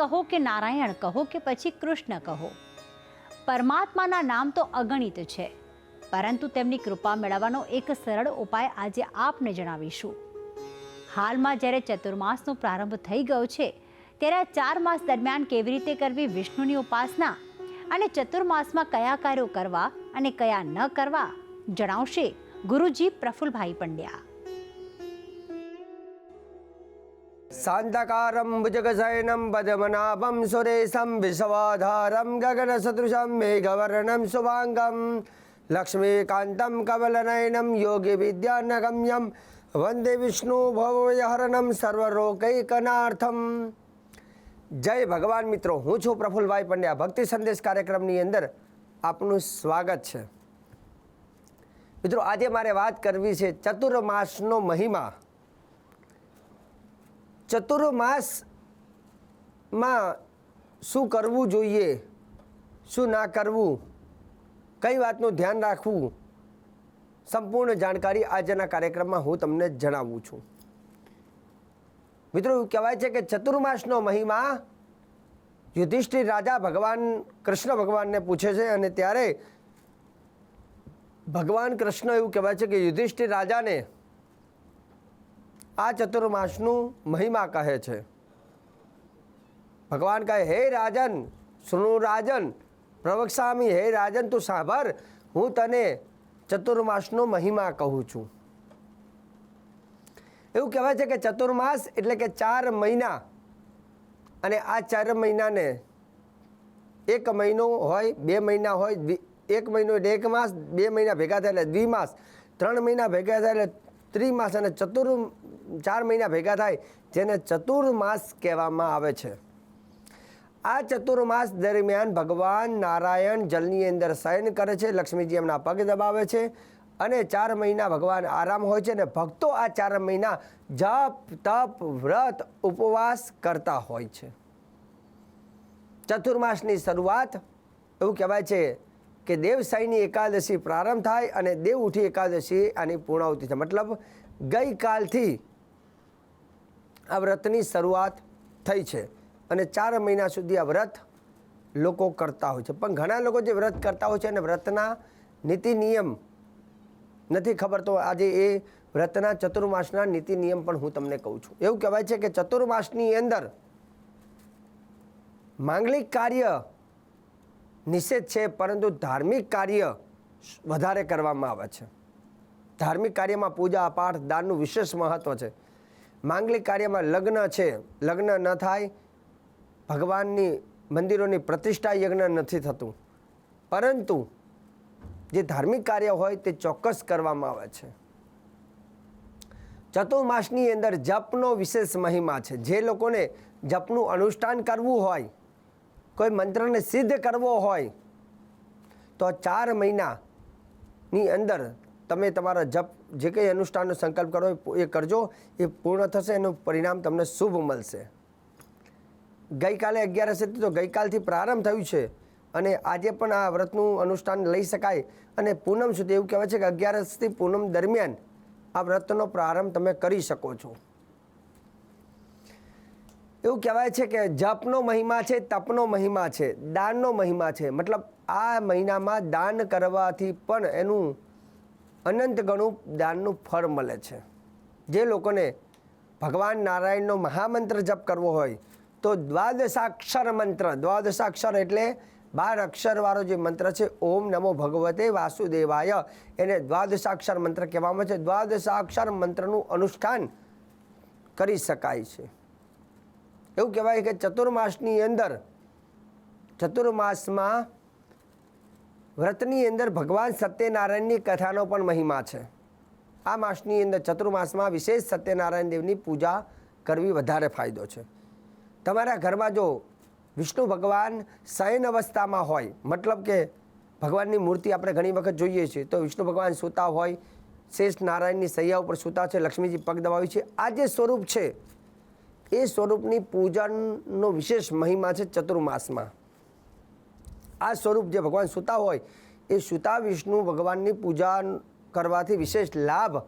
કહો કે નારાયણ, કહો કે પછી કૃષ્ણ કહો. પરમાત્માના નામ તો અગણિત છે, પરંતુ તેમની કૃપા મેળવવાનો એક સરળ ઉપાય આજે આપને જણાવીશું. હાલમાં જ્યારે ચતુર્માસનો પ્રારંભ થઈ ગયો છે, ત્યારે આ ચાર માસ દરમિયાન કેવી રીતે કરવી વિષ્ણુની ઉપાસના અને ચતુર્માસમાં કયા કાર્યો કરવા અને કયા ન કરવા જણાવશે ગુરુજી પ્રફુલભાઈ પંડ્યા. શાંતકારમ ભુજગશયનમ પદ્મનાભમ સુરેશમ विश्वाधारं गगनसदृशं મેઘવર્ણમ શુભાંગમ લક્ષ્મીકાંતમ कमलनयनं યોગી वन्दे વિષ્ણુ ભવયહરણમ સર્વરોગૈકનાર્થમ જય ભગવાન મિત્રો હું છું પ્રફુલભાઈ પંડ્યા. ભક્તિ સંદેશ કાર્યક્રમની અંદર આપનું સ્વાગત છે. મિત્રો, આજે મારે વાત કરવી છે ચતુર્માસનો મહિમા. ચતુર્માસમાં શું કરવું જોઈએ? શું ના કરવું? કઈ વાતનું ધ્યાન રાખવું? સંપૂર્ણ જાણકારી આજના કાર્યક્રમમાં હું તમને જણાવું છું. મિત્રો, એવું કહેવાય છે કે ચતુર્માસનો મહિમા યુધિષ્ઠિર રાજા ભગવાન કૃષ્ણ ભગવાનને પૂછે છે અને ત્યારે ભગવાન કૃષ્ણ એવું કહેવાય છે કે યુધિષ્ઠિર રાજાને આ ચતુર્માસનું મહિમા કહે છે. ભગવાન કહે, હે રાજન સુનુ રાજન પ્રવક્ષામી હે રાજન, તું સાંભળ, હું તને ચતુર્માસનો મહિમા કહું છું. એવું કહેવાય છે કે ચતુર્માસ એટલે કે ચાર મહિના. અને આ ચાર મહિનાને એક મહિનો હોય, બે મહિના હોય એક મહિનો એટલે એક માસ, બે મહિના ભેગા થાય એટલે દ્વિમાસ, ત્રણ મહિના ભેગા થાય એટલે ત્રિમાસ અને ચતુર ચાર મહિના ભેગા થાય, જેને ચતુર્માસ કહેવામાં આવે છે. આ ચતુર્માસ દરમિયાન ભગવાન નારાયણ જલની અંદર શયન કરે છે, લક્ષ્મીજી એમના પગ દબાવે છે અને ચાર મહિના ભગવાન આરામ હોય છે અને ભક્તો આ ચાર મહિના જપ, તપ, વ્રત, ઉપવાસ કરતા હોય છે. ચતુર્માસની શરૂઆત એવું કહેવાય છે કે દેવસાઈની એકાદશી પ્રારંભ થાય અને દેવ ઉઠી એકાદશી આની પૂર્ણાવતિ થાય. મતલબ ગઈકાલથી આ વ્રતની શરૂઆત થઈ છે અને ચાર મહિના સુધી આ વ્રત લોકો કરતા હોય છે. પણ ઘણા લોકો જે વ્રત કરતા હોય છે અને વ્રતના નીતિ નિયમ નથી ખબર, તો આજે એ વ્રતના ચતુર્માસના નીતિ નિયમ પણ હું તમને કહું છું. એવું કહેવાય છે કે ચતુર્માસની અંદર માંગલિક કાર્ય નિષેધ છે, પરંતુ ધાર્મિક કાર્ય વધારે કરવામાં આવે છે. ધાર્મિક કાર્યમાં પૂજા, પાઠ, દાનનું વિશેષ મહત્ત્વ છે. માંગલિક કાર્યમાં લગ્ન છે, લગ્ન ન થાય, ભગવાનની મંદિરોની પ્રતિષ્ઠા યજ્ઞ નથી થતું. પરંતુ જે ધાર્મિક કાર્ય હોય તે ચોક્કસ કરવામાં આવે છે. ચતુર્માસની અંદર જપનો વિશેષ મહિમા છે. જે લોકોને જપનું અનુષ્ઠાન કરવું હોય, કોઈ મંત્રને સિદ્ધ કરવો હોય, તો ચાર મહિનાની અંદર તમે તમારા જપ, જે કંઈ અનુષ્ઠાનનો સંકલ્પ કરો, એ કરજો. એ પૂર્ણ થશે, એનું પરિણામ તમને શુભ મળશે. ગઈકાલે અગિયારસ હતી તો ગઈકાલથી પ્રારંભ થયું છે. અને આજે પણ આ વ્રતનું અનુષ્ઠાન લઈ શકાય. અને પૂનમ સુધી એવું કહેવાય છે કે અગિયારસથી પૂનમ દરમિયાન આ વ્રતનો પ્રારંભ તમે કરી શકો છો. એવું કહેવાય છે કે જપનો મહિમા છે, તપનો મહિમા છે, દાનનો મહિમા છે. મતલબ આ મહિનામાં દાન કરવાથી પણ એનું અનંત ગણું દાનનું ફળ મળે છે. જે લોકોને ભગવાન નારાયણનો મહામંત્ર જપ કરવો હોય, તો દ્વાદશાક્ષર મંત્ર, દ્વાદશાક્ષર એટલે બાર અક્ષરવાળો જે મંત્ર છે, ઓમ નમો ભગવતે વાસુદેવાય, એને દ્વાદશાક્ષર મંત્ર કહેવામાં છે. દ્વાદશાક્ષર મંત્રનું અનુષ્ઠાન કરી શકાય છે. એવું કહેવાય કે ચતુર્માસની અંદર, ચતુર્માસમાં વ્રતની અંદર ભગવાન સત્યનારાયણની કથાનો પણ મહિમા છે. આ માસની અંદર ચતુર્માસમાં વિશેષ સત્યનારાયણ દેવની પૂજા કરવી વધારે ફાયદો છે. તમારા ઘરમાં જો વિષ્ણુ ભગવાન શયન અવસ્થામાં હોય, મતલબ કે ભગવાનની મૂર્તિ આપણે ઘણી વખત જોઈએ છીએ, તો વિષ્ણુ ભગવાન સૂતા હોય, શેષ નારાયણની સૈયા ઉપર સૂતા છે, લક્ષ્મીજી પગ દબાવી છે, આ જે સ્વરૂપ છે, એ સ્વરૂપની પૂજનનો વિશેષ મહિમા છે ચતુર્માસમાં. આ સ્વરૂપ જે ભગવાન સુતા હોય, એ સુતા વિષ્ણુ ભગવાનની પૂજા કરવાથી વિશેષ લાભ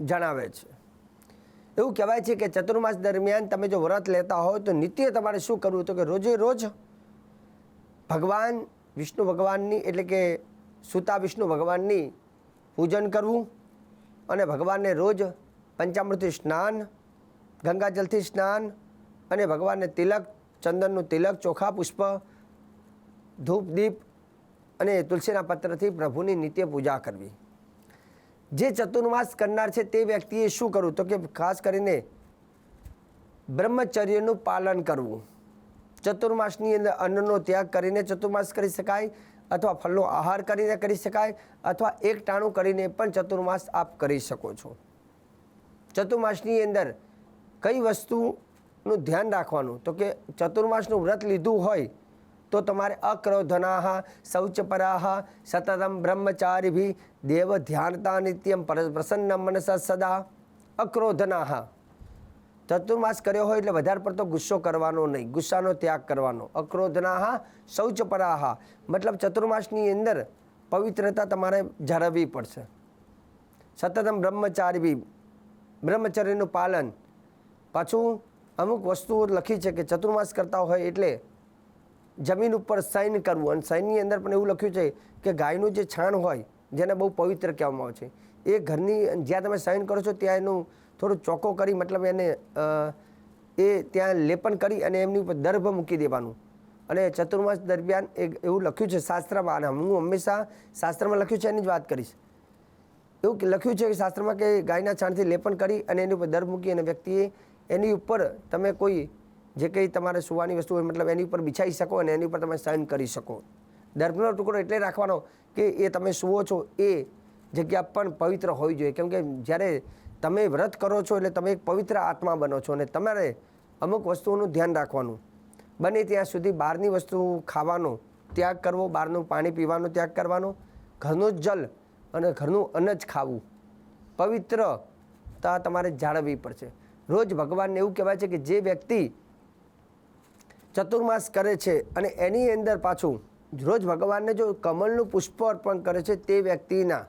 જણાવે છે. એવું કહેવાય છે કે ચતુર્માસ દરમિયાન તમે જો વ્રત લેતા હોય તો નિત્ય તમારે શું કરવું? તો કે રોજે રોજ ભગવાન, વિષ્ણુ ભગવાનની એટલે કે સુતા વિષ્ણુ ભગવાનની પૂજન કરવું અને ભગવાનને રોજ પંચામૃતથી સ્નાન, ગંગાજલથી સ્નાન અને ભગવાનને તિલક, ચંદનનું તિલક, ચોખા, પુષ્પ ધૂપ, દીપ અને તુલસીના પત્રથી પ્રભુની નિત્ય પૂજા કરવી. જે ચતુર્માસ કરનાર છે તે વ્યક્તિએ શું કરવું? તો કે ખાસ કરીને બ્રહ્મચર્યનું પાલન કરવું. ચતુર્માસની અંદર અન્નનો ત્યાગ કરીને ચતુર્માસ કરી શકાય અથવા ફળનો આહાર કરીને કરી શકાય અથવા એક ટાણું કરીને પણ ચતુર્માસ આપ કરી શકો છો. ચતુર્માસની અંદર કઈ વસ્તુનું ધ્યાન રાખવાનું? તો કે ચતુર્માસનું વ્રત લીધું હોય તો તમારે અક્રોધનાહ, શૌચપરાહ, સતતમ બ્રહ્મચારીભી દેવ ધ્યાનતા નિત્યમ પર- પ્રસન્ન મનસ સદા, અક્રોધનાહ. ચતુર્માસ કર્યો હોય એટલે વધારે પડતો ગુસ્સો કરવાનો નહીં, ગુસ્સાનો ત્યાગ કરવાનો. અક્રોધનાહ, શૌચપરાહ. મતલબ ચતુર્માસની અંદર પવિત્રતા તમારે જાળવવી પડશે. સતતમ બ્રહ્મચારી બ્રહ્મચર્યનું પાલન. પાછું અમુક વસ્તુઓ લખી છે કે ચતુર્માસ કરતા હોય એટલે જમીન ઉપર સૈન કરવું. અને સૈનની અંદર પણ એવું લખ્યું છે કે ગાયનું જે છાણ હોય, જેને બહુ પવિત્ર કહેવામાં આવે છે, એ ઘરની જ્યાં તમે સૈન કરો છો ત્યાં એનું થોડું ચોખ્ખો કરી, મતલબ એને એ ત્યાં લેપન કરી અને એમની ઉપર દર્ભ મૂકી દેવાનું. અને ચતુર્માસ દરમિયાન એક એવું લખ્યું છે શાસ્ત્રમાં, અને હું હંમેશા શાસ્ત્રમાં લખ્યું છે એની જ વાત કરીશ. એવું લખ્યું છે કે શાસ્ત્રમાં કે ગાયના છાણથી લેપન કરી અને એની ઉપર દર મૂકી અને વ્યક્તિએ એની ઉપર તમે કોઈ જે કંઈ તમારે સુવાની વસ્તુ હોય, મતલબ એની ઉપર બિછાઈ શકો અને એની ઉપર તમે સહન કરી શકો. દર્ભનો ટુકડો એટલે રાખવાનો કે એ તમે સુવો છો એ જગ્યા પણ પવિત્ર હોવી જોઈએ. કેમ કે જ્યારે તમે વ્રત કરો છો એટલે તમે એક પવિત્ર આત્મા બનો છો અને તમારે અમુક વસ્તુઓનું ધ્યાન રાખવાનું. બને ત્યાં સુધી બહારની વસ્તુ ખાવાનો ત્યાગ કરવો, બહારનું પાણી પીવાનો ત્યાગ કરવાનો, ઘરનું જલ અને ઘરનું અન્ન જ ખાવું. પવિત્રતા તમારે જાળવવી પડશે. રોજ ભગવાનને એવું કહેવાય છે કે જે વ્યક્તિ ચતુર્માસ કરે છે અને એની અંદર પાછું રોજ ભગવાનને જો કમલનું પુષ્પ અર્પણ કરે છે તે વ્યક્તિના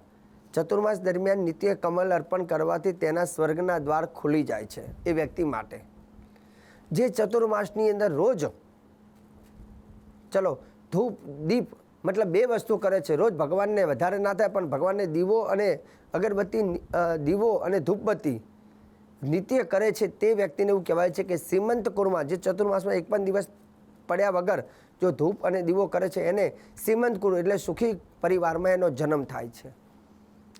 ચતુર્માસ દરમિયાન નિત્ય કમલ અર્પણ કરવાથી તેના સ્વર્ગના દ્વાર ખુલી જાય છે એ વ્યક્તિ માટે. જે ચતુર્માસની અંદર રોજ ચલો ધૂપ, દીપ મતલબ બે વસ્તુ કરે છે. રોજ ભગવાનને વધારે ના થાય પણ ભગવાનને દીવો અને અગરબત્તી દીવો અને ધૂપબત્તી નિત્ય કરે છે તે વ્યક્તિને એવું કહેવાય છે કે સીમંત કુરમા, જે ચતુર્માસમાં એક પણ દિવસ પડ્યા વગર જો ધૂપ અને દીવો કરે છે, એને સીમંત કુરુ એટલે સુખી પરિવારમાં એનો જન્મ થાય છે.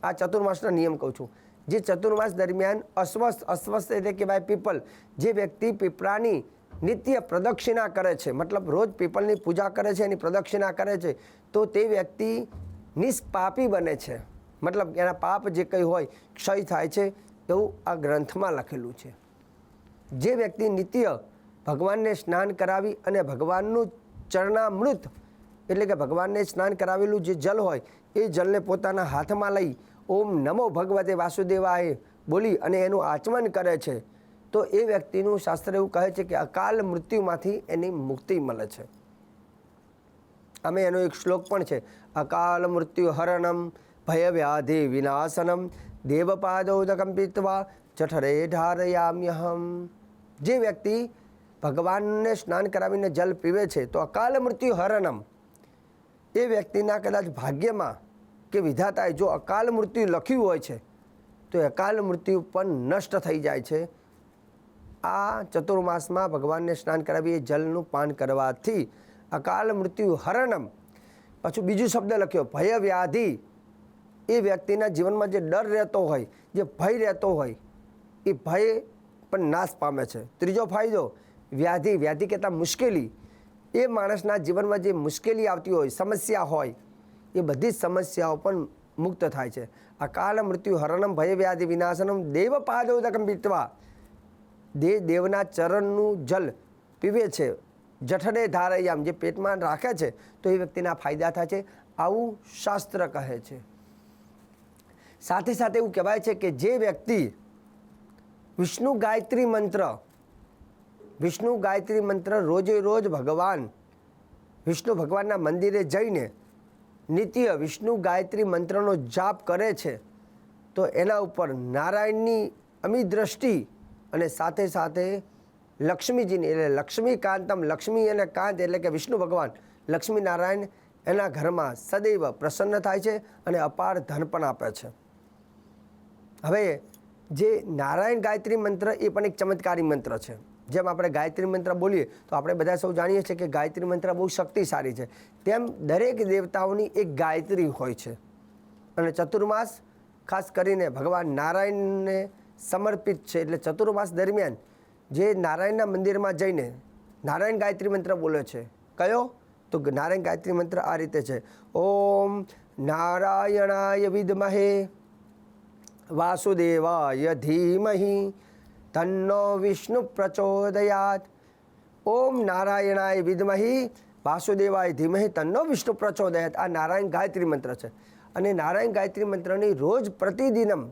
આ ચતુર્માસનો નિયમ કહું છું. જે ચતુર્માસ દરમિયાન અસ્વસ્થ અસ્વસ્થ એટલે કહેવાય પીપલ. જે વ્યક્તિ પીપળાની નિત્ય પ્રદક્ષિણા કરે છે, મતલબ રોજ પીપલની પૂજા કરે છે, એની પ્રદક્ષિણા કરે છે, તો તે વ્યક્તિ નિષ્પાપી બને છે. મતલબ એના પાપ જે કંઈ હોય, ક્ષય થાય છે એવું આ ગ્રંથમાં લખેલું છે. જે વ્યક્તિ નિત્ય ભગવાનને સ્નાન કરાવી અને ભગવાનનું ચરણામૃત, એટલે કે ભગવાનને સ્નાન કરાવેલું જે જલ હોય, એ જલને પોતાના હાથમાં લઈ ઓમ નમો ભગવતે વાસુદેવાએ બોલી અને એનું આચમન કરે છે. તો એ વ્યક્તિનું શાસ્ત્ર એવું કહે છે કે અકાલ મૃત્યુમાંથી એની મુક્તિ મળે છે. અમે એનો એક શ્લોક પણ છે. અકાલ મૃત્યુ હરણમ ભય વ્યાધિ વિનાશનમ દેવપાદોદકમ પીત્વા જઠરે ઢારયામ્યહમ જે વ્યક્તિ ભગવાનને સ્નાન કરાવીને જલ પીવે છે તો અકાલ મૃત્યુ હરણમ એ વ્યક્તિના કદાચ ભાગ્યમાં કે વિધાતાએ જો અકાલ મૃત્યુ લખ્યું હોય છે, તો અકાલ મૃત્યુ પણ નષ્ટ થઈ જાય છે. આ ચતુર્માસમાં ભગવાનને સ્નાન કરાવી એ જલનું પાન કરવાથી અકાલ મૃત્યુ હરણમ. પાછું બીજું શબ્દ લખ્યો ભય વ્યાધિ એ વ્યક્તિના જીવનમાં જે ડર રહેતો હોય, જે ભય રહેતો હોય, એ ભય પણ નાશ પામે છે. ત્રીજો ફાયદો, વ્યાધિ વ્યાધિ કહેતા મુશ્કેલી. એ માણસના જીવનમાં જે મુશ્કેલી આવતી હોય, સમસ્યા હોય, એ બધી જ સમસ્યાઓ પણ મુક્ત થાય છે. અકાલ મૃત્યુ હરણમ, ભય વ્યાધિ વિનાશનમ, દેવ પાદોદકમ પીતવા. દે દેવના ચરણનું જલ પીવે છે જઠડે ધારૈયામ જે પેટમાં રાખે છે, તો એ વ્યક્તિના ફાયદા થાય છે. આવું શાસ્ત્ર કહે છે. સાથે સાથે એવું કહેવાય છે કે જે વ્યક્તિ વિષ્ણુ ગાયત્રી મંત્ર, વિષ્ણુ ગાયત્રી મંત્ર રોજે રોજ ભગવાન, વિષ્ણુ ભગવાનના મંદિરે જઈને નિત્ય વિષ્ણુ ગાયત્રી મંત્રનો જાપ કરે છે, તો એના ઉપર નારાયણની અમી દ્રષ્ટિ અને સાથે સાથે લક્ષ્મીજીની એટલે લક્ષ્મીકાંતમ, લક્ષ્મી અને કાંત એટલે કે વિષ્ણુ ભગવાન, લક્ષ્મીનારાયણ એના ઘરમાં સદૈવ પ્રસન્ન થાય છે અને અપાર ધન પણ આપે છે. હવે જે નારાયણ ગાયત્રી મંત્ર એ પણ એક ચમત્કારી મંત્ર છે. જેમ આપણે ગાયત્રી મંત્ર બોલીએ તો આપણે બધા સૌ જાણીએ છીએ કે ગાયત્રી મંત્ર બહુ શક્તિશાળી છે. તેમ દરેક દેવતાઓની એક ગાયત્રી હોય છે. અને ચતુર્માસ ખાસ કરીને ભગવાન નારાયણને સમર્પિત છે એટલે ચતુર્માસ દરમિયાન જે નારાયણના મંદિરમાં જઈને નારાયણ ગાયત્રી મંત્ર બોલે છે. કયો? તો નારાયણ ગાયત્રી મંત્ર આ રીતે છે. ઓમ નારાયણાય વિદ્મહે. વાસુદેવાય ધીમહિ તન્નો વિષ્ણુ પ્રચોદયાત ઓમ નારાયણાય વિદ્મહી વાસુદેવાય ધીમહિ તન્નો વિષ્ણુ પ્રચોદયાત આ નારાયણ ગાયત્રી મંત્ર છે. અને નારાયણ ગાયત્રી મંત્રની રોજ પ્રતિદિનમ,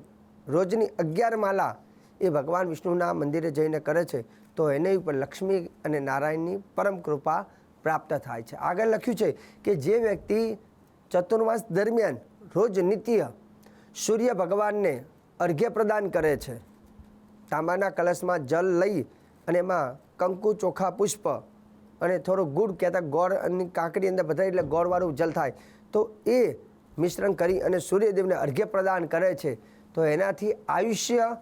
રોજની અગિયાર માલા એ ભગવાન વિષ્ણુના મંદિરે જઈને કરે છે. તો એને ઉપર લક્ષ્મી અને નારાયણની પરમ કૃપા પ્રાપ્ત થાય છે. આગળ લખ્યું છે કે જે વ્યક્તિ ચતુર્માસ દરમિયાન રોજ નિત્ય સૂર્ય ભગવાનને અર્ઘ્ય પ્રદાન કરે છે. તાંબાના કલશમાં જલ લઈ અને એમાં કંકુ, ચોખા, પુષ્પ અને થોડું ગુડ કહેતા ગોળ અને કાંકરી અંદર બધા એટલે ગોળવાળું જલ થાય. તો એ મિશ્રણ કરી અને સૂર્યદેવને અર્ઘ્ય પ્રદાન કરે છે. તો એનાથી આયુષ્ય,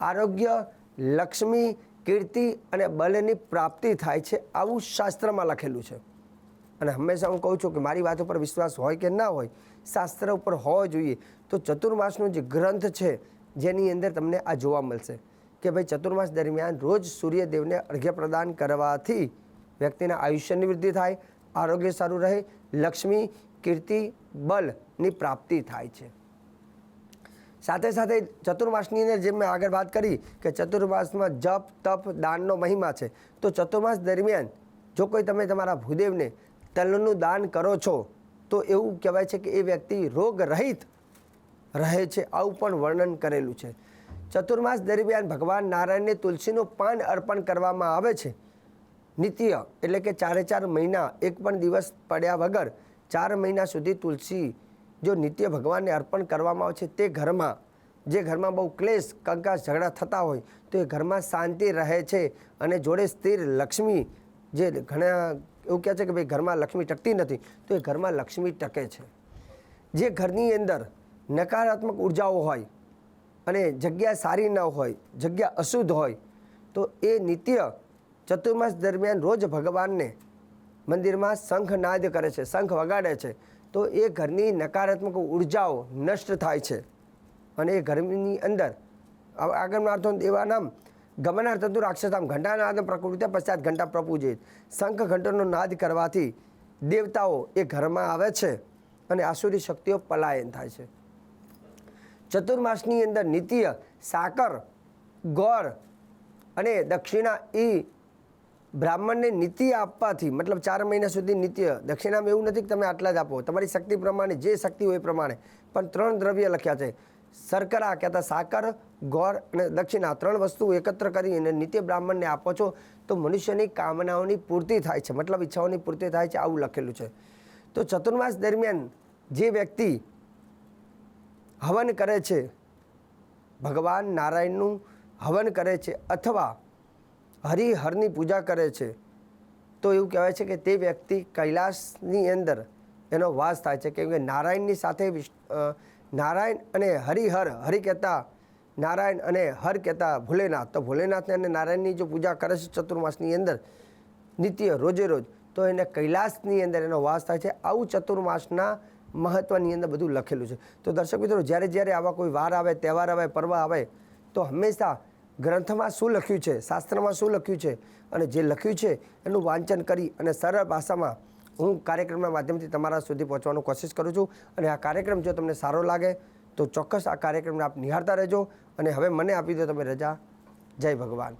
આરોગ્ય, લક્ષ્મી, કીર્તિ અને બલની પ્રાપ્તિ થાય છે. આવું શાસ્ત્રમાં લખેલું છે. અને હંમેશા હું કહું છું કે મારી વાત ઉપર વિશ્વાસ હોય કે ના હોય, શાસ્ત્ર ઉપર હોવો જોઈએ. તો ચતુર્માસનો જે ગ્રંથ છે, જેની અંદર તમને આ જોવા મળશે કે ભાઈ ચતુર્માસ દરમિયાન રોજ સૂર્યદેવને અર્ઘ્ય પ્રદાન કરવાથી વ્યક્તિના આયુષ્યની વૃદ્ધિ થાય, આરોગ્ય સારું રહે, લક્ષ્મી, કીર્તિ, બલની પ્રાપ્તિ થાય છે. સાથે સાથે ચતુર્માસની અંદર જેમ મેં આગળ વાત કરી કે ચતુર્માસમાં જપ, તપ, દાનનો મહિમા છે. તો ચતુર્માસ દરમિયાન જો કોઈ તમે તમારા ભૂદેવને તલનું દાન કરો છો, તો એવું કહેવાય છે કે એ વ્યક્તિ રોગ રહિત રહે છે, આવું પણ વર્ણન કરેલું છે. ચતુર્માસ દરમિયાન ભગવાન નારાયણને તુલસીનું પાન અર્પણ કરવામાં આવે છે. નિત્ય, એટલે કે ચારે ચાર મહિના, એક પણ દિવસ પડ્યા વગર ચાર મહિના સુધી તુલસી જો નિત્ય ભગવાનને અર્પણ કરવામાં આવે છે, તે ઘરમાં, જે ઘરમાં બહુ ક્લેશ, કંકાસ, ઝઘડા થતા હોય, તો એ ઘરમાં શાંતિ રહે છે અને જોડે સ્થિર લક્ષ્મી, જે ઘણા એવું કહે છે કે ભાઈ ઘરમાં લક્ષ્મી ટકતી નથી, તો એ ઘરમાં લક્ષ્મી ટકે છે. જે ઘરની અંદર નકારાત્મક ઉર્જાઓ હોય અને જગ્યા સારી ન હોય, જગ્યા અશુદ્ધ હોય, તો એ નિત્ય ચતુર્માસ દરમિયાન રોજ ભગવાનને મંદિરમાં શંખ નાદ કરે છે, શંખ વગાડે છે, તો એ ઘરની નકારાત્મક ઉર્જાઓ નષ્ટ થાય છે. અને એ ઘરની અંદર આ- આગળના અર્થો એવા નામ ગમનાર તંતુ રાક્ષસામ ઘંટાનાદ પ્રકૃતિ પશ્ચાત ઘંટા પ્રપૂજિત. શંખ ઘંટનો નાદ કરવાથી દેવતાઓ એ ઘરમાં આવે છે અને આસુરી શક્તિઓ પલાયન થાય છે. ચતુર્માસની અંદર નિત્ય સાકર ગોળ અને દક્ષિણા એ બ્રાહ્મણને નિત્ય આપવાથી, મતલબ ચાર મહિના સુધી નિત્ય, દક્ષિણામાં એવું નથી કે તમે આટલા જ આપો. તમારી શક્તિ પ્રમાણે, જે શક્તિ હોય એ પ્રમાણે. પણ ત્રણ દ્રવ્ય લખ્યા છે. શર્કરા કહેતા સાકર ગોળ અને દક્ષિણ આ ત્રણ વસ્તુ એકત્ર કરી અને નિત્ય બ્રાહ્મણને આપો છો તો મનુષ્યની કામનાઓની પૂર્તિ થાય છે મતલબ ઈચ્છાઓની પૂર્તિ થાય છે આવું લખેલું છે. તો ચતુર્માસ દરમિયાન જે વ્યક્તિ હવન કરે છે ભગવાન નારાયણનું હવન કરે છે અથવા હરિહરની પૂજા કરે છે તો એવું કહેવાય છે કે તે વ્યક્તિ કૈલાસની અંદર એનો વાસ થાય છે કેમ કે નારાયણની સાથે વિશ- અ, નારાયણ અને હરિહર, હરિ કહેતા નારાયણ અને હર કહેતા ભોલેનાથ. તો ભોલેનાથને અને નારાયણની જો પૂજા કરે છે ચતુર્માસની અંદર, નિત્ય રોજે રોજ, તો એને કૈલાસની અંદર એનો વાસ થાય છે. આવું ચતુર્માસના મહત્ત્વની અંદર બધું લખેલું છે. તો દર્શક મિત્રો, જ્યારે જ્યારે આવા કોઈ વાર આવે, તહેવાર આવે, પર્વ આવે, તો હંમેશા ગ્રંથમાં શું લખ્યું છે, શાસ્ત્રમાં શું લખ્યું છે અને જે લખ્યું છે એનું વાંચન કરી અને સરળ ભાષામાં હું કાર્યક્રમના માધ્યમથી તમારા સુધી પહોંચવાનો કોશિશ કરું છું અને આ કાર્યક્રમ જો તમને સારો લાગે તો ચોક્કસ આ કાર્યક્રમને આપ નિહાળતા રહેજો અને હવે મને આપી દો તમે રજા. જય ભગવાન.